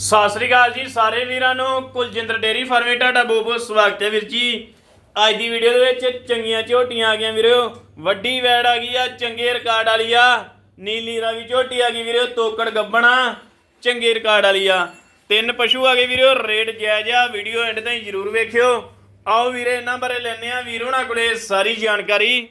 ਸਤਿ ਸ੍ਰੀ ਅਕਾਲ ਜੀ ਸਾਰੇ ਵੀਰਾਂ ਨੂੰ। ਕੁਲਜਿੰਦਰ ਡੇਰੀ ਫਾਰਮੇ ਤੁਹਾਡਾ ਬਹੁਤ ਬਹੁਤ ਸਵਾਗਤ ਹੈ ਵੀਰ ਜੀ। ਅੱਜ ਦੀ ਵੀਡੀਓ ਦੇ ਵਿੱਚ ਚੰਗੀਆਂ ਝੋਟੀਆਂ ਆ ਗਈਆਂ ਵੀਰੋ। ਵੱਡੀ ਵੈੜ ਆ ਗਈ ਆ, ਚੰਗੇ ਰਿਕਾਰਡ ਵਾਲੀ ਆ। ਨੀਲੀ ਰਾਵੀ ਝੋਟੀ ਆ ਗਈ ਵੀਰੋ, ਤੋਕੜ ਗੱਬਣਾ ਚੰਗੇ ਰਿਕਾਰਡ ਵਾਲੀ ਆ। ਤਿੰਨ ਪਸ਼ੂ ਆ ਗਏ ਵੀਰੋ, ਰੇਟ ਜਾਇਜ਼ ਆ ਵੀਡੀਓ ਐਂਡ ਤਾਈਂ ਜਰੂਰ ਵੇਖਿਓ। ਆਓ ਵੀਰੇ, ਇਹਨਾਂ ਬਾਰੇ ਲੈਣੇ ਆ ਵੀਰ ਹੋਣਾ ਕੋਲੇ ਸਾਰੀ ਜਾਣਕਾਰੀ।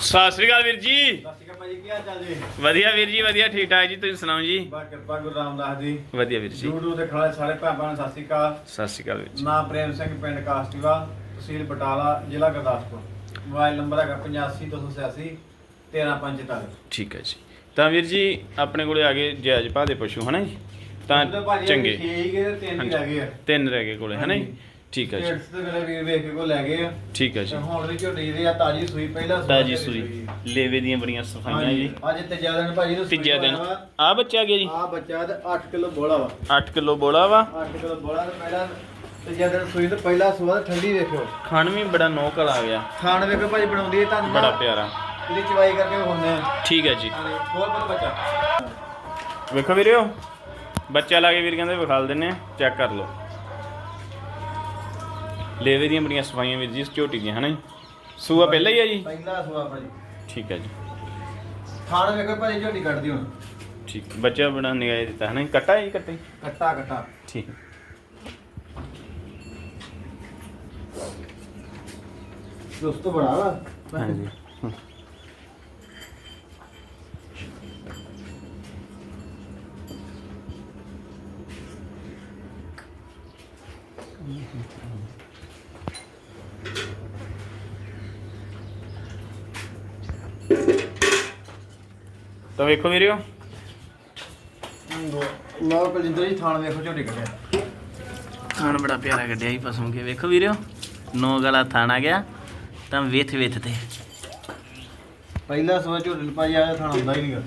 ਸਤਿ ਸ੍ਰੀ ਅਕਾਲ ਵੀਰ ਜੀ। ਸਤਿ ਸ਼੍ਰੀ ਅਕਾਲ ਭਾਜੀ ਕੀ ਹਾਲ ਚਾਲ ਜੀ? ਵਧੀਆ ਵੀਰ ਜੀ ਵਧੀਆ ਠੀਕ ਠਾਕ ਜੀ ਤੁਸੀਂ ਸੁਣਾਓ ਜੀ? ਬਾ ਕਿਰਪਾ ਗੁਰੂ ਰਾਮਦਾਸ ਜੀ। ਵਧੀਆ ਵੀਰ ਜੀ। YouTube ਦੇ ਖਾਲੇ ਸਾਰੇ ਭੈਣਾਂ ਨੂੰ ਸਤਿ ਸ਼੍ਰੀ ਅਕਾਲ। ਸਤਿ ਸ੍ਰੀ ਅਕਾਲ ਵੀਰ ਜੀ। ਨਾਮ ਪ੍ਰੇਮ ਸਿੰਘ ਪਿੰਡ ਕਾਸਟੀਵਾ ਤਹਿਸੀਲ ਬਟਾਲਾ ਜ਼ਿਲ੍ਹਾ ਗੁਰਦਾਸਪੁਰ। ਮੋਬਾਈਲ ਨੰਬਰ ਹੈਗਾ 8528 13545 ਠੀਕ ਹੈ ਜੀ। ਤਾਂ ਵੀਰ ਜੀ ਆਪਣੇ ਕੋਲੇ ਆ ਗਏ ਜਾਇਜ਼ ਭਾਅ ਦੇ ਪਸ਼ੂ ਹਨਾ ਜੀ? ਤਾਂ ਚੰਗੇ। ਹੀ ਤੇ ਤਿੰਨ ਹੀ ਰਹਿ ਗਏ ਆ। ਤਿੰਨ ਰਹਿ ਗਏ ਕੋਲੇ ਹਨਾ ਜੀ। ਠੀਕ ਹੈ ਜੀ। ਢੇਡਸ ਤੇ ਮੇਰੇ ਵੀਰ ਵੇਖ ਕੇ ਕੋ ਲੈ ਗਏ ਆ। ਠੀਕ ਹੈ ਤੇ ਜੀ ਹੁਣ ਦੀ ਝੋਟੀ ਦੀ ਆ ਤਾਜੀ ਸੂਈ ਪਹਿਲਾ ਤਾਜੀ ਸੂਈ। ਲੇਵੇ ਦੀਆਂ ਬੜੀਆਂ ਸਫਾਈਆਂ ਜੀ। ਅੱਜ ਤੀਜਾ ਦਿਨ ਭਾਜੀ ਨੂੰ ਤੀਜਾ ਦਿਨ। ਆ ਬੱਚਾ ਗਿਆ ਜੀ। ਆ ਬੱਚਾ ਤੇ 8 ਕਿਲੋ ਬੋਲਾ ਵਾ। 8 ਕਿਲੋ ਬੋਲਾ ਵਾ। 8 ਕਿਲੋ ਬੋਲਾ ਤੇ ਪਹਿਲਾ ਤੀਜਾ ਦਿਨ ਸੂਈ ਤੇ ਪਹਿਲਾ ਤੇ ਠੰਡੀ ਵੇਖੋ ਖਾਣ ਵੀ ਬੜਾ ਨੋਕਲ ਆ ਗਿਆ। ਖਾਣ ਵੇਖੋ ਭਾਜੀ ਬਣਾਉਂਦੀ ਹੈ ਤੁਹਾਨੂੰ ਬੜਾ ਪਿਆਰਾ। ਇਹਦੀ ਚਵਾਈ ਕਰਕੇ ਹੁੰਦੇ ਆ। ਠੀਕ ਹੈ ਜੀ। ਹੋਰ ਬੱਚਾ। ਵੇਖੋ ਵੀਰਿਓ ਬੱਚਾ ਲਾ ਕੇ ਵੀਰ ਕਹਿੰਦੇ ਵਿਖਾਲ ਦਿੰਨੇ ਆ ਚੈੱਕ ਕਰ ਲਓ। ਲੇਵੇ ਦੀਆਂ ਬੜੀਆਂ ਸਫਾਈਆਂ ਵੀਰ ਜੀ ਝੋਟੀ ਦੀਆਂ ਹਨਾ ਜੀ? ਸੂਆ ਪਹਿਲਾਂ ਹੀ ਆ ਜੀ? ਪਹਿਲਾ ਸੂਆ ਭਾਜੀ। ਠੀਕ ਹੈ ਜੀ। ਖਾਣ ਵੇਖੋ ਭਾਜੀ ਝੋਟੀ ਕੱਢਦੀ ਹੁਣ। ਠੀਕ ਬੱਚਾ ਬੜਾ ਨਿਗਾਹ ਦਿੱਤਾ ਹਨਾ ਜੀ? ਕੱਟਾ ਹੈ ਜੀ ਕੱਟੇ? ਕੱਟਾ ਕੱਟਾ। ਠੀਕ। ਦੋਸਤੋ ਬੜਾ ਵਾ। ਹਾਂਜੀ। ਤਾਂ ਵੇਖੋ ਵੀਰਿਓ। ਲਓ ਬਲਜਿੰਦਰ ਜੀ ਥਾਣ ਵੇਖੋ ਝੋਟੀ ਕੱਢਿਆ। ਖਾਣ ਬੜਾ ਪਿਆਰਾ ਕੱਢਿਆ ਜੀ ਪਸਮ ਕੇ ਵੇਖੋ ਵੀਰਿਓ ਨੌ ਗਲਾ ਥਾਣਾ ਗਿਆ ਤਾਂ ਵੇਥ ਵੇਥ ਤੇ। ਪਹਿਲਾ ਸੂਆ ਝੋਟੀ ਨੂੰ ਭਾਜੀ ਆਇਆ ਥਾਣ ਹੁੰਦਾ ਹੀ ਨਹੀਂਗਾ।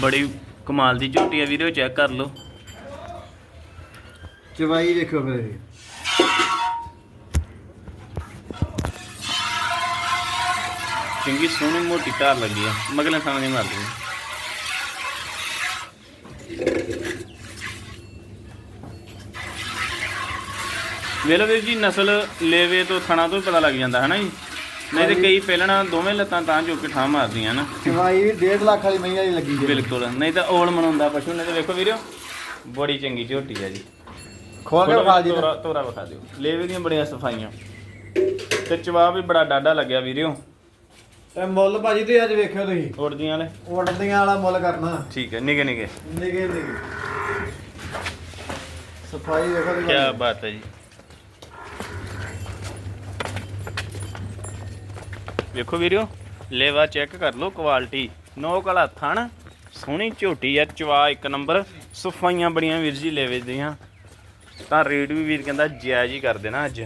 ਬੜੀ ਕਮਾਲ ਦੀ ਝੋਟੀ ਆ ਵੀਰਿਓ ਚੈੱਕ ਕਰ ਲਓ। ਚਵਾਈ ਵੇਖੋ ਫਿਰ ਚੰਗੀ ਸੋਹਣੀ ਮੋਟੀ ਧਾਰ ਲੱਗੀ ਆ ਮਗਲੇ ਥਾਂ ਦੀ ਮਾਰਦੀ ਵੇਲੋ ਵੀਰ ਜੀ ਨਸਲ ਲੇਵੇ ਤੋਂ ਥਣਾ ਤੋਂ ਹੀ ਪਤਾ ਲੱਗ ਜਾਂਦਾ ਹੈ ਨਾ ਜੀ? ਨਹੀਂ ਤੇ ਕਈ ਪਹਿਲਣਾ ਦੋਵੇਂ ਲੱਤਾਂ ਤਾਂ ਜੋ ਕੇ ਠਾਂ ਮਾਰਦੀਆਂ ਨਾ। ਚਵਾਈ ਵੀ 1.5 ਲੱਖ ਵਾਲੀ ਮਈਆਂ ਦੀ ਲੱਗੀ ਜੀ ਬਿਲਕੁਲ ਨਹੀਂ ਤਾਂ ਓਲ ਮਨਾਉਂਦਾ ਪਸ਼ੂ ਨੇ ਤੇ ਵੇਖੋ ਵੀਰਿਓ ਬੜੀ ਚੰਗੀ ਝੋਟੀ ਹੈ ਜੀ। ਖੋਲ ਕੇ ਖਾ ਜੀ। ਤੋਰਾ ਤੋਰਾ ਵਿਖਾ ਦਿਓ। ਲੇਵੇ ਦੀਆਂ ਬੜੀਆਂ ਸਫਾਈਆਂ। ਤੇ ਚਵਾ ਵੀ ਬੜਾ ਡਾਡਾ ਲੱਗਿਆ ਵੀਰਿਓ ਤੇ ਮੁੱਲ ਭਾਜੀ ਤੇ ਅੱਜ ਵੇਖਿਓ ਤੁਸੀਂ। ਉੜਦੀਆਂ ਵਾਲੇ? ਉੜਦੀਆਂ ਵਾਲਾ ਮੁੱਲ ਕਰਨਾ। ਠੀਕ ਹੈ ਨਿਗੇ ਨਿਗੇ ਨਿਗੇ ਨਿਗੇ ਸਫ਼ਾਈ ਵੇਖੋ ਤੇ ਕੀ ਬਾਤ ਹੈ ਜੀ। ਵੇਖੋ ਵੀਰਿਓ ਲੇਵਾ ਚੈੱਕ ਕਰ ਲਓ ਕੁਆਲਿਟੀ। ਨੋਕ ਵਾਲਾ ਥਣ ਸੋਹਣੀ ਝੋਟੀ ਆ ਚਵਾ ਇੱਕ ਨੰਬਰ। ਸਫਾਈਆਂ ਬੜੀਆਂ ਵੀਰ ਜੀ ਲੇਵੇ ਦੀਆਂ। ਤਾਂ ਰੇਟ ਵੀ ਵੀਰ ਕਹਿੰਦਾ ਜਾਇਜ਼ ਹੀ ਕਰ ਦੇਣਾ ਅੱਜ।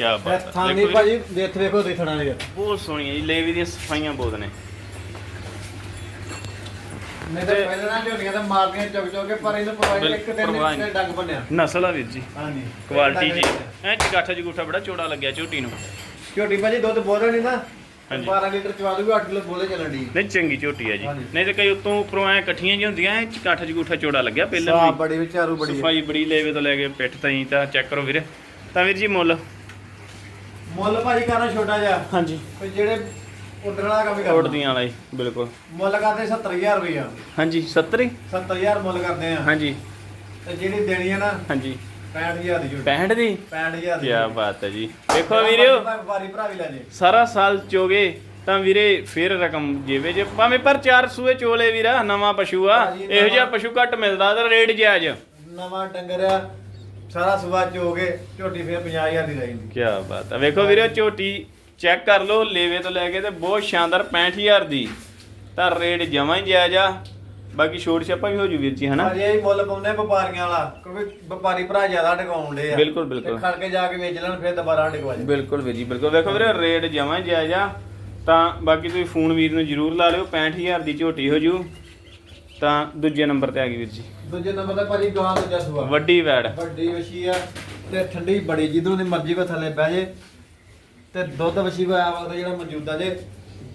ਕੀ ਬਾਤ ਹੈ। ਦੇਖੋ ਜੀ, ਭਾਜੀ ਦੇਖ ਵੇਖੋ ਤੁਸੀਂ ਥਣਾ ਦੇ ਬਹੁਤ ਸੋਹਣੀ ਹੈ ਜੀ ਲੇਵੇ ਦੀਆਂ ਸਫਾਈਆਂ ਬਹੁਤ ਨੇ। ਨਹੀਂ ਤਾਂ ਪਹਿਲਾਂ ਨਾ ਝੋਟੀਆਂ ਤਾਂ ਮਾਰਦੀਆਂ ਚੁੱਕ ਚੁੱਕ ਕੇ ਪਰ ਇਹਨੂੰ ਪਵਾਈ ਇੱਕ ਦਿਨ ਪਰਵਾਹ ਨਹੀਂ। ਡੰਗ ਬੰਨਿਆ ਨਸਲ ਆ ਵੀਰ ਜੀ। ਹਾਂਜੀ। ਕੁਆਲਿਟੀ ਜੀ। ਐ ਜਗੂਠਾ ਬੜਾ ਚੌੜਾ ਲੱਗਿਆ ਝੋਟੀ ਨੂੰ। ਝੋਟੀ ਭਾਜੀ ਦੁੱਧ ਬੋਲੇ ਨਹੀਂ ਨਾ। ਹਾਂਜੀ। 12 ਲੀਟਰ ਚਵਾ ਦੂਗੀ 8 ਕਿਲੋ ਬੋਲੇ ਚੱਲਣ ਦੀ ਨਹੀਂ ਚੰਗੀ ਝੋਟੀ ਆ ਜੀ। ਹਾਂਜੀ। ਨਹੀਂ ਤੇ ਕਈ ਉੱਤੋਂ ਉੱਪਰੋਂ ਐ ਇਕੱਠੀਆਂ ਜੀ ਹੁੰਦੀਆਂ ਐ ਜਗੂਠਾ ਚੌੜਾ ਲੱਗਿਆ ਪਹਿਲਾਂ ਵੀ। ਬੜੀ ਵਿਚਾਰੂ ਬੜੀ ਹੈ। ਸਫ਼ਾਈ ਬੜੀ ਲੇਵੇ ਤੋਂ ਲੈ ਕੇ ਪਿੱਠ ਤਾਈਂ ਤਾਂ ਚੈੱਕ ਕਰੋ ਵੀਰੇ। ਤਾਂ ਵੀਰ ਜੀ ਮੁੱਲ? ਮੁੱਲ ਭਾਜੀ ਕਰਨਾ ਛੋਟਾ ਜਿਹਾ। ਹਾਂਜੀ। ਤੇ ਜਿਹੜੇ ਉੱਡਣ ਵਾਲਾ ਕੰਮ ਹੀ ਕਰਨਾ। ਉੜਦੀਆਂ ਵਾਲਾ ਜੀ ਬਿਲਕੁਲ। ਮੁੱਲ ਕਰਦੇ 70000 ਰੁਪਇਆ ਹਾਂਜੀ 70 70000 ਮੁੱਲ ਕਰਦੇ ਆ। ਹਾਂਜੀ। ਤੇ ਜਿਹੜੀ ਦੇਣੀ ਹੈ ਨਾ ਹਾਂਜੀ। 65000 ਦੀ ਝੋਟੀ 65 ਦੀ? 65000 ਦੀ ਕੀ ਬਾਤ ਹੈ ਜੀ। ਵੇਖੋ ਵੀਰਿਓ। ਵਪਾਰੀ ਭਰਾ ਵੀ ਲੈ ਜੇ। ਸਾਰਾ ਸਾਲ ਚੋਗੇ ਤਾਂ ਵੀਰੇ ਫਿਰ ਰਕਮ ਜੇਵੇ ਜੇ। ਭਾਵੇਂ ਪਰ ਚਾਰ ਸੂਏ ਚੋਲੇ ਵੀਰਾ ਨਵਾਂ ਪਸ਼ੂ ਆ। ਇਹੋ ਜਿਹਾ ਪਸ਼ੂ ਘੱਟ ਮਿਲਦਾ ਤਾਂ ਰੇਟ ਜਾਇਜ਼ ਨਵਾਂ ਡੰਗਰ ਆ। ਸਾਰਾ ਸਵਾ ਚੋ ਕੇ ਝੋਟੀ ਫੇਰ 50000 ਦੀ ਰਹਿੰਦੀ ਕੀ ਬਾਤ ਹੈ ਵੇਖੋ ਵੀਰੇ ਝੋਟੀ ਚੈੱਕ ਕਰ ਲਓ ਲੇਵੇ ਤੋਂ ਲੈ ਕੇ ਤੇ ਬਹੁਤ ਸ਼ਾਨਦਾਰ 65000 ਦੀ। ਤਾਂ ਰੇਟ ਜਮਾਂ ਹੀ ਜਾਇਜ਼ ਆ। ਬਾਕੀ ਛੋਟ ਛਾਪਾ ਵੀ ਹੋ ਜੂ ਵੀਰ ਜੀ ਹਨਾ? ਹਜੇ ਇਹ ਮੁੱਲ ਪਾਉਂਦੇ ਵਪਾਰੀਆਂ ਵਾਲਾ ਕਿਉਂਕਿ ਵਪਾਰੀ ਭਰਾ ਜ਼ਿਆਦਾ ਟਿਕਾਉਂਦੇ ਆ। ਬਿਲਕੁਲ, ਬਿਲਕੁਲ। ਤੇ ਖੜ ਕੇ ਜਾ ਕੇ ਵੇਚ ਲੈਣ ਫਿਰ ਦੁਬਾਰਾ ਟਿਕਵਾ ਜੇ ਬਿਲਕੁਲ ਵੀਰ ਜੀ ਬਿਲਕੁਲ। ਵੇਖੋ ਵੀਰੇ ਰੇਟ ਜਮਾਂ ਹੀ ਜਾਇਜ਼ ਆ। ਤਾਂ ਬਾਕੀ ਤੁਸੀਂ ਫੋਨ ਵੀਰ ਨੂੰ ਜ਼ਰੂਰ ਲਾ ਲਿਓ 65000 ਦੀ ਝੋਟੀ ਹੋ ਜੂ। ਤਾਂ ਦੂਜੇ ਨੰਬਰ ਤੇ ਆ ਗਈ ਵੀਰ ਜੀ। ਦੂਜੇ ਨੰਬਰ ਤੇ ਭਾਜੀ ਗਾਂ ਦੂਜਾ ਸੂਆ। ਵੱਡੀ ਵੈੜ। ਵੱਡੀ ਵਛੀ ਆ ਤੇ ਠੰਡੀ ਬੜੀ ਜਿੱਦੋਂ ਦੀ ਮਰਜ਼ੀ ਕੋ ਥੱਲੇ ਬਹਿ ਜੇ। ਤੇ ਦੁੱਧ ਵਛੀ ਕੋ ਆਇਆ ਵਕਤ ਜਿਹੜਾ ਮੌਜੂਦਾ ਜੇ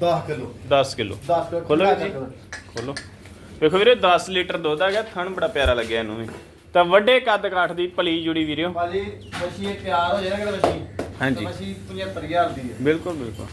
10 ਕਿਲੋ। 10 ਕਿਲੋ। 10 ਕਿਲੋ ਖੋਲੋ ਜੀ। ਖੋਲੋ। ਵੇਖੋ ਵੀਰੇ 10 ਲੀਟਰ ਦੁੱਧ ਆ ਗਿਆ ਥਣ ਬੜਾ ਪਿਆਰਾ ਲੱਗਿਆ ਇਹਨੂੰ ਵੀ। ਤਾਂ ਵੱਡੇ ਕੱਦ ਕਾਠ ਦੀ ਪਲੀ ਜੁੜੀ ਵੀਰਿਓ। ਭਾਜੀ ਇਹ ਤਿਆਰ ਹੋ ਜਾਏ ਨਾ ਕਿਤੇ ਵਛੀ ਹਾਂਜੀ। ਵਛੀ 75000 ਦੀ ਹੈ ਬਿਲਕੁਲ ਬਿਲਕੁਲ।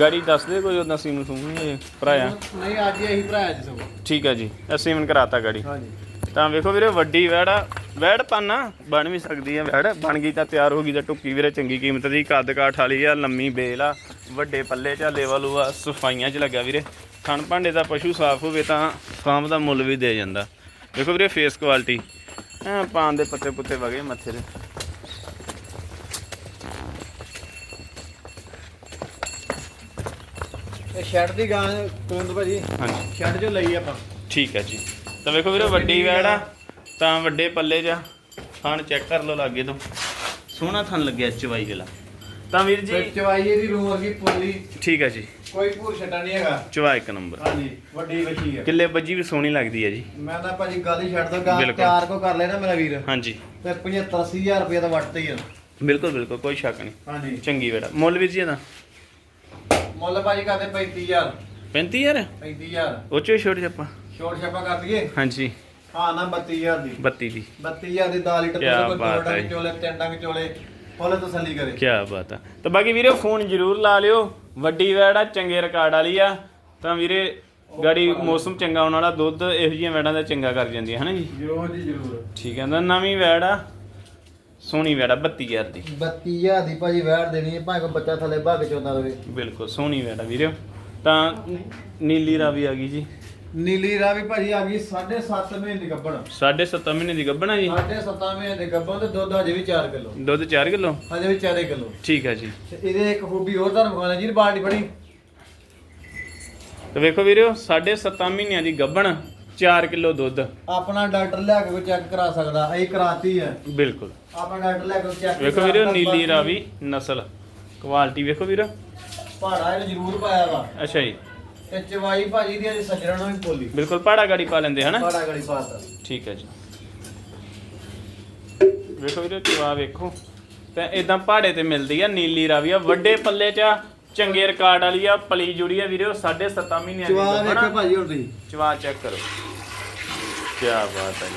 ਗਾੜੀ ਦੱਸ ਦੇ ਕੋਈ ਉਹਦਾ ਸੀਮ ਸੂਮ ਨਹੀਂ ਭਰਾਇਆ? ਨਹੀਂ ਅੱਜ ਹੀ ਇਹੀ ਭਰਾਇਆ ਜੀ ਸਗੋਂ। ਠੀਕ ਆ ਜੀ ਅਸੀਂ ਮਨ ਕਰਾਤਾ ਗਾੜੀ। ਹਾਂਜੀ। ਤਾਂ ਵੇਖੋ ਵੀਰੇ ਵੱਡੀ ਵੈੜ ਆ ਵੈੜ ਪਾਨਾ ਬਣ ਵੀ ਸਕਦੀ ਹੈ ਵੈੜ। ਬਣ ਗਈ ਤਾਂ ਤਿਆਰ ਹੋ ਗਈ ਤਾਂ ਟੁੱਕੀ ਵੀਰੇ ਚੰਗੀ ਕੀਮਤ ਦੀ। ਕੱਦ ਕਾਠ ਵਾਲੀ ਆ ਲੰਮੀ ਬੇਲ ਆ ਵੱਡੇ ਪੱਲੇ ਚ ਲੈਵਲ ਆ ਸਫਾਈਆਂ ਚ ਲੱਗਾ ਵੀਰੇ। ਥਣ ਭਾਂਡੇ ਦਾ ਪਸ਼ੂ ਸਾਫ਼ ਹੋਵੇ ਤਾਂ ਫਾਰਮ ਦਾ ਮੁੱਲ ਵੀ ਦੇ ਜਾਂਦਾ। ਵੇਖੋ ਵੀਰੇ ਫੇਸ ਕੁਆਲਿਟੀ ਐ ਪਾਨ ਦੇ ਪੱਤੇ ਪੁੱਤੇ ਵਗੇ ਮੱਥੇ ਦੇ। ਇਹ ਸ਼ੈਡ ਦੀ ਗਾਂ ਤੁੰਦ ਭਾਜੀ। ਹਾਂਜੀ। ਸ਼ੈਡ ਜੋ ਲਈ ਆਪਾਂ। ਠੀਕ ਹੈ ਜੀ। ਤਾਂ ਵੇਖੋ ਵੀਰੇ ਵੱਡੀ ਵੈੜ ਆ। ਤਾਂ ਵੱਡੇ ਪੱਲੇ ਚ ਥਣ ਚੈੱਕ ਕਰ ਲਓ ਲਾਗੇ ਤੋਂ। ਸੋਹਣਾ ਥਣ ਲੱਗਿਆ ਚਵਾਈ ਵਾਲਾ। ਤਾਂ ਵੀਰ ਜੀ ਚਵਾਈ ਇਹਦੀ ਰੂਮ ਵਰਗੀ ਪੁੱਲੀ ਠੀਕ ਹੈ ਜੀ। ਕੋਈ ਭੂਰ ਛੱਡਾ ਨਹੀਂ ਹੈਗਾ। ਚਵਾ ਇੱਕ ਨੰਬਰ। ਹਾਂਜੀ ਵੱਡੀ ਵਛੀ ਹੈ। ਕਿੱਲੇ ਬੱਜੀ ਵੀ ਸੋਹਣੀ ਲੱਗਦੀ ਹੈ ਜੀ। ਮੈਂ ਤਾਂ ਭਾਜੀ ਗੱਲ ਹੀ ਛੱਡ ਦੋ ਗਾਂ। ਤਿਆਰ ਕੋ ਕਰ ਲੈਣਾ ਮੇਰਾ ਵੀਰ। ਹਾਂਜੀ। ਤੇ 75 80000 ਰੁਪਏ ਦਾ ਵੱਟ ਹੀ ਆ। ਬਿਲਕੁਲ ਬਿਲਕੁਲ ਕੋਈ ਸ਼ੱਕ ਨਹੀਂ। ਹਾਂਜੀ। ਚੰਗੀ ਵੇੜਾ ਮੁੱਲ ਵੀਰ ਜੀ ਇਹਦਾ? ਮੁੱਲ ਭਾਜੀ ਕਰਦੇ 35000 35000 35000 ਉਹ ਚੋ ਛੋਟ ਛੱਪਾ ਛੋਟ ਛਾਪਾ ਕਰ ਦਈਏ? ਹਾਂਜੀ। ਹਾਂ ਨਾ 32000 ਦੀ। 32 ਦੀ। 32000 ਦੀ 10 ਲੀਟਰ ਕਿਆ ਤੋਂ ਕੋਈ ਹੈ ਡੰਗ ਚੋਲੇ ਤਿੰਨ ਡੰਗ ਚੋਲੇ ਫੁੱਲ ਤਸੱਲੀ ਕਰੇ। ਕੀ ਬਾਤ ਆ। ਤਾਂ ਬਾਕੀ ਵੀਰੇ ਫੋਨ ਜ਼ਰੂਰ ਲਾ ਲਿਓ। ਵੱਡੀ ਵੈੜ ਆ ਚੰਗੇ ਰਿਕਾਰਡ ਵਾਲੀ ਆ। ਤਾਂ ਵੀਰੇ ਗਾੜੀ ਮੌਸਮ ਚੰਗਾ ਆਉਣ ਵਾਲਾ ਦੁੱਧ ਇਹੋ ਜਿਹੀਆਂ ਵੈੜਾਂ ਦਾ ਚੰਗਾ ਕਰ ਜਾਂਦੀਆਂ ਹਨਾ ਜੀ? ਜਰੂਰ ਜੀ ਜਰੂਰ। ਠੀਕ ਹੈ ਤਾਂ ਨਵੀਂ ਵੈੜ ਆ। ਸੋਹਣੀ ਵੈੜ ਆ 32000 ਦੀ। 32000 ਦੀ ਭਾਜੀ ਵੈੜ ਦੇਣੀ ਹੈ ਭਾਵੇਂ ਕੋਈ ਬੱਚਾ ਥੱਲੇ ਭੱਗ ਚੋਂਦਾ ਰਵੇ। ਬਿਲਕੁਲ ਸੋਹਣੀ ਵੈੜ ਆ ਵੀਰੇ ਤਾਂ ਨੀਲੀ ਰਾਵੀ ਆ ਗਈ ਜੀ। ਨੀਲੀ ਰਾਵੀ ਭਾਜੀ ਆ ਗਈ 7.5 ਮਹੀਨੇ ਦੀ ਗੱਬੜ 7.5 ਮਹੀਨੇ ਦੀ ਗੱਭਣਾ ਜੀ? 7.5 ਮਹੀਨੇ ਦੇ ਗੱਬੜ ਤੇ ਦੁੱਧ ਹਜੇ ਵੀ 4 ਕਿਲੋ। ਦੁੱਧ 4 ਕਿਲੋ? ਹਜੇ ਵੀ 4 ਕਿਲੋ। ਠੀਕ ਹੈ ਜੀ। ਤੇ ਇਹਦੇ ਇੱਕ ਖੂਬੀ ਹੋਰ ਤੁਹਾਨੂੰ ਵਿਖਾਉਣਾ ਜੀ ਬਾਲਟੀ ਫੜੀ। ਤੇ ਵੇਖੋ ਵੀਰਿਓ 7.5 ਮਹੀਨਿਆਂ ਦੀ ਗੱਭਣ। 4 ਕਿਲੋ ਦੁੱਧ। ਆਪਣਾ ਡਾਕਟਰ ਲਿਆ ਕੇ ਕੋਈ ਚੈੱਕ ਕਰਾ ਸਕਦਾ ਅਸੀਂ ਕਰਾਤੀ ਹੈ। ਬਿਲਕੁਲ। ਆਪਣਾ ਡਾਕਟਰ ਲਿਆ ਕੇ ਚੈੱਕ ਵੇਖੋ ਵੀਰਿਓ ਨੀਲੀ ਰਾਵੀ ਨਸਲ। ਕੁਆਲਿਟੀ ਵੇਖੋ ਵੀਰ। ਪਹਾੜਾ ਇਹ ਜ਼ਰੂਰ ਪਾਇਆ ਵਾ। ਅੱਛਾ ਜੀ। ਤੇ ਚਵਾਈ ਭਾਜੀ ਦੀ ਅਜੇ ਸੱਜਣਾ ਨੂੰ ਵੀ ਬੋਲੀ ਬਿਲਕੁਲ ਪਾੜਾ ਗਾੜੀ ਪਾ ਲੈਂਦੇ ਹਨਾ? ਪਹਾੜਾ ਗੜੀ ਪਾਤਾ ਠੀਕ ਹੈ ਜੀ। ਵੇਖੋ ਵੀਰੋ ਚਵਾ ਵੇਖੋ। ਤੇ ਇਦਾਂ ਪਹਾੜੇ ਤੇ ਮਿਲਦੀ ਆ ਨੀਲੀ ਰਾਵੀ ਆ। ਵੱਡੇ ਪੱਲੇ ਚ ਆ, ਚੰਗੇ ਰਿਕਾਰਡ ਵਾਲੀ ਆ ਪਲੀ ਜੁੜੀ ਆ ਵੀਰੋ 7.5 ਮਹੀਨਿਆਂ ਦੀ ਚਵਾ। ਵੇਖੋ ਭਾਜੀ ਹੁਣ ਤੁਸੀਂ। ਚਵਾ ਚੈੱਕ ਕਰੋ। ਕੀ ਬਾਤ ਹੈ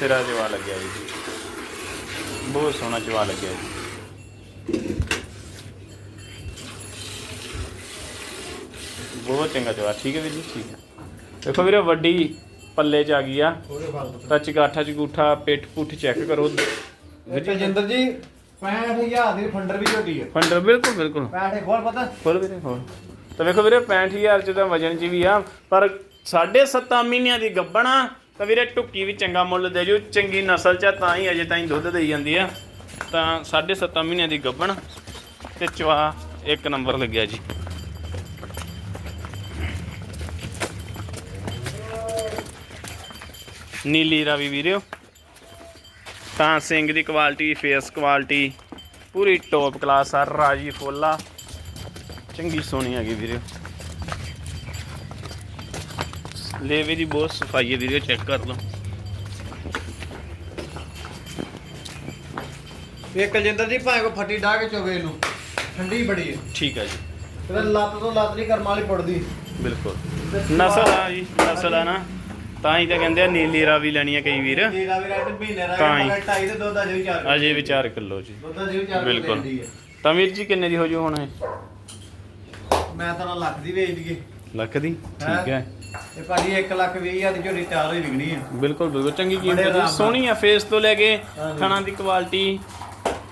ਤੇਰਾ ਚਵਾ ਲੱਗਿਆ ਜੀ। ਬਹੁਤ ਸੋਹਣਾ ਚਵਾ ਲੱਗਿਆ ਜੀ। ਬਹੁਤ ਚੰਗਾ ਚਵਾ ਠੀਕ ਹੈ ਵੀਰ ਜੀ ਠੀਕ ਹੈ। ਦੇਖੋ ਵੀਰੇ ਵੱਡੀ ਪੱਲੇ ਚ ਆ ਗਈ ਆ। ਤਾਂ ਚਗਾਠਾ ਚਗੂਠਾ ਪਿੱਠ ਪੁੱਠ ਚੈੱਕ ਕਰੋ ਜਿੰਦਰ ਜੀ 65000 ਦੀ ਫੰਡਰ ਵੀ ਝੋਟੀ ਹੈ ਫੰਡਰ ਬਿਲਕੁਲ ਬਿਲਕੁਲ। 65 ਖੋਲ ਪਤਾ। ਖੋਲ ਵੀਰੇ ਖੋਲ। ਤਾਂ ਵੇਖੋ ਵੀਰੇ 65000 ਚ ਤਾਂ ਵਜਨ ਚ ਵੀ ਆ ਪਰ 7.5 ਮਹੀਨਿਆਂ ਦੀ ਗੱਬਣਾ ਤਾਂ ਵੀਰੇ ਟੁੱਕੀ ਵੀ ਚੰਗਾ ਮੁੱਲ ਦੇ ਜੂ ਚੰਗੀ ਨਸਲ ਚ ਤਾਂ ਹੀ ਅਜੇ ਤਾਈਂ ਦੁੱਧ ਦੇਈ ਜਾਂਦੀ ਆ। ਤਾਂ 7.5 ਮਹੀਨਿਆਂ ਦੀ ਗੱਬਣ ਤੇ ਚਵਾ ਇੱਕ ਨੰਬਰ ਲੱਗਿਆ ਜੀ। ਨੀਲੀ ਰਾਵੀ ਵੀਰਿਓ। ਤਾਂ ਸਿੰਘ ਦੀ ਕੁਆਲਿਟੀ ਫੇਸ ਕੁਆਲਿਟੀ ਪੂਰੀ ਟੌਪ ਕਲਾਸ ਆ ਰਾਜੀ ਫੋਲਾ ਚੰਗੀ ਸੋਹਣੀ ਹੈਗੀ ਵੀਰੇ। ਲੇਵੇ ਦੀ ਬਹੁਤ ਸਫ਼ਾਈ ਹੈ ਵੀਰੇ ਚੈੱਕ ਕਰ ਲਓ। ਇਹ ਕਲਜਿੰਦਰ ਜੀ ਭਾਵੇਂ ਕੋ ਫੱਟੀ ਡਾਹ ਕੇ ਚੋਵੇ ਇਹਨੂੰ। ਠੰਡੀ ਬੜੀ ਹੈ। ਠੀਕ ਹੈ ਜੀ। ਤੇ ਲੱਤ ਤੋਂ ਲੱਤ ਨਹੀਂ ਕਰਮ ਵਾਲੀ ਪੜਦੀ ਬਿਲਕੁਲ। ਨਸਲ ਆ ਜੀ ਨਸਲ ਆ ਨਾ। ਤਾਂ ਹੀ ਤਾਂ ਕਹਿੰਦੇ ਆ ਨੀਲੀ ਰਾਵੀ ਲੈਣੀ ਆ ਕਈ ਵੀਰ। ਤੇਰਾ ਵੀ ਰੈਡ ਮਹੀਨੇ ਦਾ ਤਾਂ ਹੀ। ਮਗਰ ਢਾਈ ਤੇ ਦੁੱਧ ਅਜੇ ਵੀ ਚਾਰ ਅਜੇ ਵੀ 4 ਕਿਲੋ ਜੀ। ਦੁੱਧ ਅਜੇ ਵੀ ਚਾਰ ਕਿਲੋ ਬਿਲਕੁਲ। ਦਿੰਦੀ ਹੈ ਤਾਂ ਵੀਰ ਜੀ ਕਿੰਨੇ ਦੀ ਹੋ ਜੂ ਹੁਣ ਇਹ? ਮੈਂ ਤਾਂ ਨਾ ਲੱਖ ਦੀ ਵੇਚ ਦਈਏ। ਲੱਖ ਦੀ? ਠੀਕ ਹੈ। ਤੇ ਭਾਜੀ 1 ਲੱਖ 20 ਹਜ਼ਾਰ ਦੀ ਝੋਟੀ ਤਿਆਰ ਹੋਈ ਵਿਕਣੀ ਹੈ ਬਿਲਕੁਲ ਬਿਲਕੁਲ। ਚੰਗੀ ਕੀਮਤ ਆਰਾਮ ਨਾਲ। ਸੋਹਣੀ ਆ ਫੇਸ ਤੋਂ ਲੈ ਕੇ ਹਾਂਜੀ। ਖਾਣਾ ਦੀ ਕੁਆਲਿਟੀ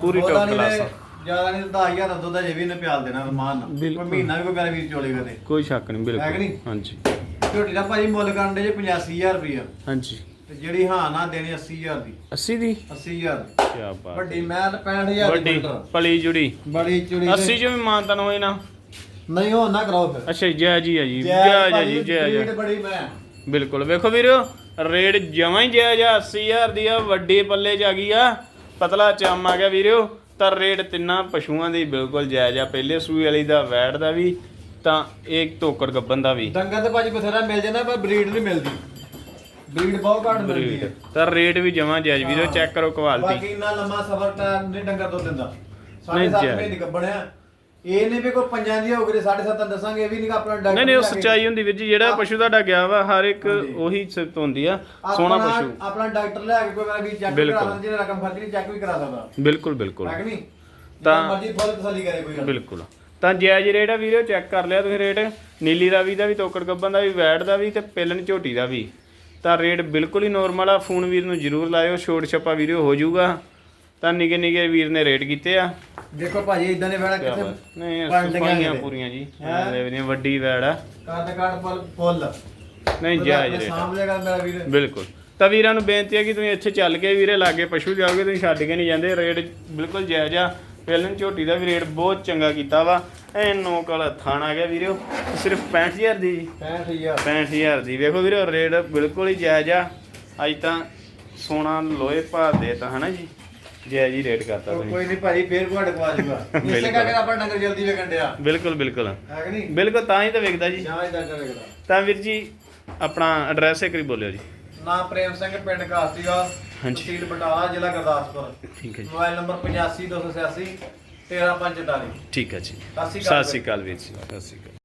ਪੂਰੀ ਬਹੁਤਾ ਟੌਪ ਕਲਾਸ ਤੇ ਆ। ਜ਼ਿਆਦਾ ਨਹੀਂ ਤਾਂ 10000 ਦਾ ਦੁੱਧ ਅਜੇ ਵੀ ਇਹਨੇ ਪਿਆਲ ਦੇਣਾ ਰਮਾਨ ਨਾਲ ਕੋਈ। ਮਹੀਨਾ ਵੀ ਕੋਈ ਮੇਰਾ ਵੀਰ ਚੋਲੇ ਕਦੇ ਕੋਈ ਸ਼ੱਕ ਨਹੀਂ ਹੈ ਕਿ ਬਿਲਕੁਲ ਨਹੀਂ? ਹਾਂਜੀ। ਝੋਟੀ ਦਾ ਭਾਜੀ ਮੁੱਲ ਕਰਨ ਦੇ ਜੇ 85000 ਰੁਪਇਆ ਹਾਂਜੀ। ਤੇ ਜਿਹੜੀ ਹਾਂ ਨਾ ਦੇਣੀ 80000 ਦੀ। 80 ਦੀ? 80000 ਕੀ ਬਾਤ ਵੱਡੀ ਮੈਂ 65000 ਦੀ ਵੱਡੀ ਪਲੀ ਜੁੜੀ। ਬੜੀ ਚੁੜੀ 80 ਚ ਵੀ ਮਾਨਤਨ ਹੋਏ ਨਾ। ਨਹੀਂ ਹੋ ਨਾ ਕਰਾਓ ਫਿਰ। ਅੱਛਾ ਜੀ, ਜੈ ਜੀ ਹੈ ਜੀ। ਜੈ ਜੈ ਜੀ ਜੈ ਜੈ ਬੜੀ ਮੈਂ। ਬਿਲਕੁਲ। ਵੇਖੋ ਵੀਰੋ ਰੇਟ ਜਮਾਂ ਹੀ ਜੈ ਜੈ 80000 ਦੀ ਆ ਵੱਡੀ ਪੱਲੇ ਚ ਆ ਗਈ ਆ। ਪਤਲਾ ਚਮ ਆ ਗਿਆ ਵੀਰੋ। ਤਾਂ ਰੇਟ ਤਿੰਨਾਂ ਪਸ਼ੂਆਂ ਦੀ ਬਿਲਕੁਲ ਜਾਇਜ਼ ਆ ਪਹਿਲੇ ਸੂਈ ਵਾਲੀ ਦਾ ਵੈਟ ਦਾ ਵੀ ਤਾਂ ਇੱਕ ਟੋਕਰ ਗੱਬਨ ਦਾ ਵੀ। ਡੰਗਰ ਤੇ ਭਾਜੀ ਬਥੇਰਾ ਮਿਲ ਜਾਂਦਾ ਪਰ ਬਰੀਡ ਨਹੀਂ ਮਿਲਦੀ। ਬਰੀਡ ਬਹੁਤ ਘੱਟ ਮਿਲਦੀ ਹੈ। ਤਾਂ ਰੇਟ ਵੀ ਜਮਾ ਜਾਇਜ਼ ਵੀਰੋ। ਚੈੱਕ ਕਰੋ ਕੁਆਲਿਟੀ। ਬਾਕੀ ਇੰਨਾ ਲੰਮਾ ਸਫਰ ਤਾਂ ਨਹੀਂ ਡੰਗਰ ਤੋਂ ਦਿੰਦਾ। ਨਹੀਂ 7.5 ਜਾਇਜ਼। ਦੀ ਗੱਬਣਿਆ। ਇਹ ਨਹੀਂ ਵੀ ਕੋਈ ਪੰਜਾਂ ਦੀ ਹੋ ਗਈ 7.5 ਦੱਸਾਂਗੇ ਇਹ ਵੀ ਨਹੀਂ ਕਿ ਆਪਣਾ ਡਾਕਟਰ ਨਹੀਂ ਨਹੀਂ ਉਹ ਕੇ- ਸੱਚਾਈ ਹੁੰਦੀ ਵੀਰ ਜੀ ਜਿਹੜਾ ਪਸ਼ੂ ਤੁਹਾਡਾ ਗਿਆ ਵਾ ਹਰ ਇੱਕ। ਉਹੀ ਸਿਫਤ ਹੁੰਦੀ ਆ ਸੋਹਣਾ ਆਪਣਾ- ਪਸ਼ੂ। ਆਪਣਾ ਡਾਕਟਰ ਲਿਆ ਕੇ ਕੋਈ ਵਾਰ ਵੀ ਚੈੱਕ ਕਰਾ ਬਿਲਕੁਲ। ਸਕਦਾ ਜਿਹਨੇ ਰਕਮ ਖਰਚ ਨਹੀਂ ਚੈੱਕ ਵੀ ਕਰਾ ਸਕਦਾ। ਬਿਲਕੁਲ ਬਿਲਕੁਲ। ਹੈ ਕਿ ਨਹੀਂ? ਤਾਂ- ਤਾਂ ਮਰਜ਼ੀ ਫੁੱਲ ਤਸੱਲੀ ਕਰੇ ਕੋਈ ਗੱਲ। ਬਿਲਕੁਲ। ਤਾਂ ਜਾਇਜ਼ ਰੇਟ ਆ ਵੀਰੋ ਚੈੱਕ ਕਰ ਲਿਆ ਤੁਸੀਂ ਰੇਟ ਨੀਲੀ ਰਾਵੀ ਦਾ ਵੀ ਤੋਕੜ ਗੱਬਨ ਦਾ ਵੀ ਵੈਟ ਦਾ ਵੀ ਤੇ ਪਿਲਨ ਝੋਟੀ ਦਾ ਵੀ। ਤਾਂ ਰੇਟ ਬਿਲਕੁਲ ਹੀ ਨੋਰਮਲ ਆ ਫੋਨ ਵੀਰ ਨੂੰ ਜਰੂਰ ਲਾਇਓ ਛੋਟ ਛੱਪਾ ਵੀਡੀਓ ਹੋ ਜਾਊਗਾ। ਤਾਂ ਨਿੱਕੇ ਨਿੱਕੇ ਵੀਰ ਨੇ ਰੇਟ ਕੀਤੇ ਆ। ਦੇਖੋ ਭਾਜੀ ਇਦਾਂ ਦੇ ਵੇੜਾ ਕਿੱਥੇ ਨਹੀਂ ਸਫਾਈਆਂ। ਪੂਰੀਆਂ ਜੀ। ਹੈਂ? ਲੈ ਵੀਰੇ ਵੱਡੀ ਵੈੜ ਆ। ਕਾਟ ਕਾਟ ਫੁੱਲ ਨਹੀਂ ਜਾਇਜ਼ ਰੇਟ। ਸਾਂਭ ਲੇਗਾ ਮੇਰਾ ਵੀਰ। ਬਿਲਕੁਲ। ਤਾਂ ਵੀਰਾਂ ਨੂੰ ਬੇਨਤੀ ਹੈ ਕਿ ਤੁਸੀਂ ਇੱਥੇ ਚੱਲ ਕੇ ਵੀਰੇ ਲਾਗੇ ਪਸ਼ੂ ਜਾਓਗੇ ਤੁਸੀਂ ਛੱਡ ਕੇ ਨਹੀਂ ਜਾਂਦੇ। ਰੇਟ ਬਿਲਕੁਲ ਜਾਇਜ਼ ਆ। ਪਹਿਲਾਂ ਝੋਟੀ ਦਾ ਵੀ ਰੇਟ ਬਹੁਤ ਚੰਗਾ ਕੀਤਾ ਵਾ। ਐ ਨੋਕ ਵਾਲਾ ਥਾਣ ਗਿਆ ਵੀਰੋ। ਸਿਰਫ 65000 ਦੀ। ਜੀ 65000 65000 ਦੀ। ਵੇਖੋ ਵੀਰੋ ਰੇਟ ਬਿਲਕੁਲ ਹੀ ਜਾਇਜ਼ ਆ। ਅੱਜ ਤਾਂ ਸੋਨਾ ਲੋਹੇ ਭਾਅ ਦੇ ਤਾਂ ਹਨਾ ਜੀ? ਜਾਇਜ਼ ਹੀ ਰੇਟ ਕਰਤਾ ਤੁਸੀਂ। ਕੋਈ ਨਹੀਂ ਭਾਜੀ ਫੇਰ ਕੋਲ ਆ ਜਾਊਗਾ। ਇਸੇ। ਕਰਕੇ ਤਾਂ ਆਪਣਾ ਡੰਗਰ ਜਲਦੀ ਵੇਖਣ ਡਿਆ। ਬਿਲਕੁਲ ਬਿਲਕੁਲ। ਹੈ ਕਿ ਨਹੀਂ? ਬਿਲਕੁਲ ਤਾਂ ਹੀ ਤਾਂ ਵਿਕਦਾ ਜੀ। ਜਾਂ ਇਦਾਂ ਕਰੇਗਾ ਤਾਂ ਵੀਰ ਜੀ ਆਪਣਾ ਐਡਰੈਸ ਇੱਕ ਵਾਰੀ ਬੋਲਿਓ ਜੀ। ਨਾਮ ਪ੍ਰੇਮ ਸਿੰਘ ਪਿੰਡ ਕਾਸਤੀਵਾਲ ਹਾਂਜੀ। ਤਹਿਸੀਲ ਬਟਾਲਾ ਜ਼ਿਲ੍ਹਾ ਗੁਰਦਾਸਪੁਰ। ਠੀਕ ਹੈ ਜੀ। ਮੋਬਾਈਲ ਨੰਬਰ 85 286 13544 ਠੀਕ ਹੈ ਜੀ। ਸਤਿ ਸ਼੍ਰੀ ਅਕਾਲ ਵੀਰ ਜੀ ਸਤਿ ਸ਼੍ਰੀ ਅਕਾਲ।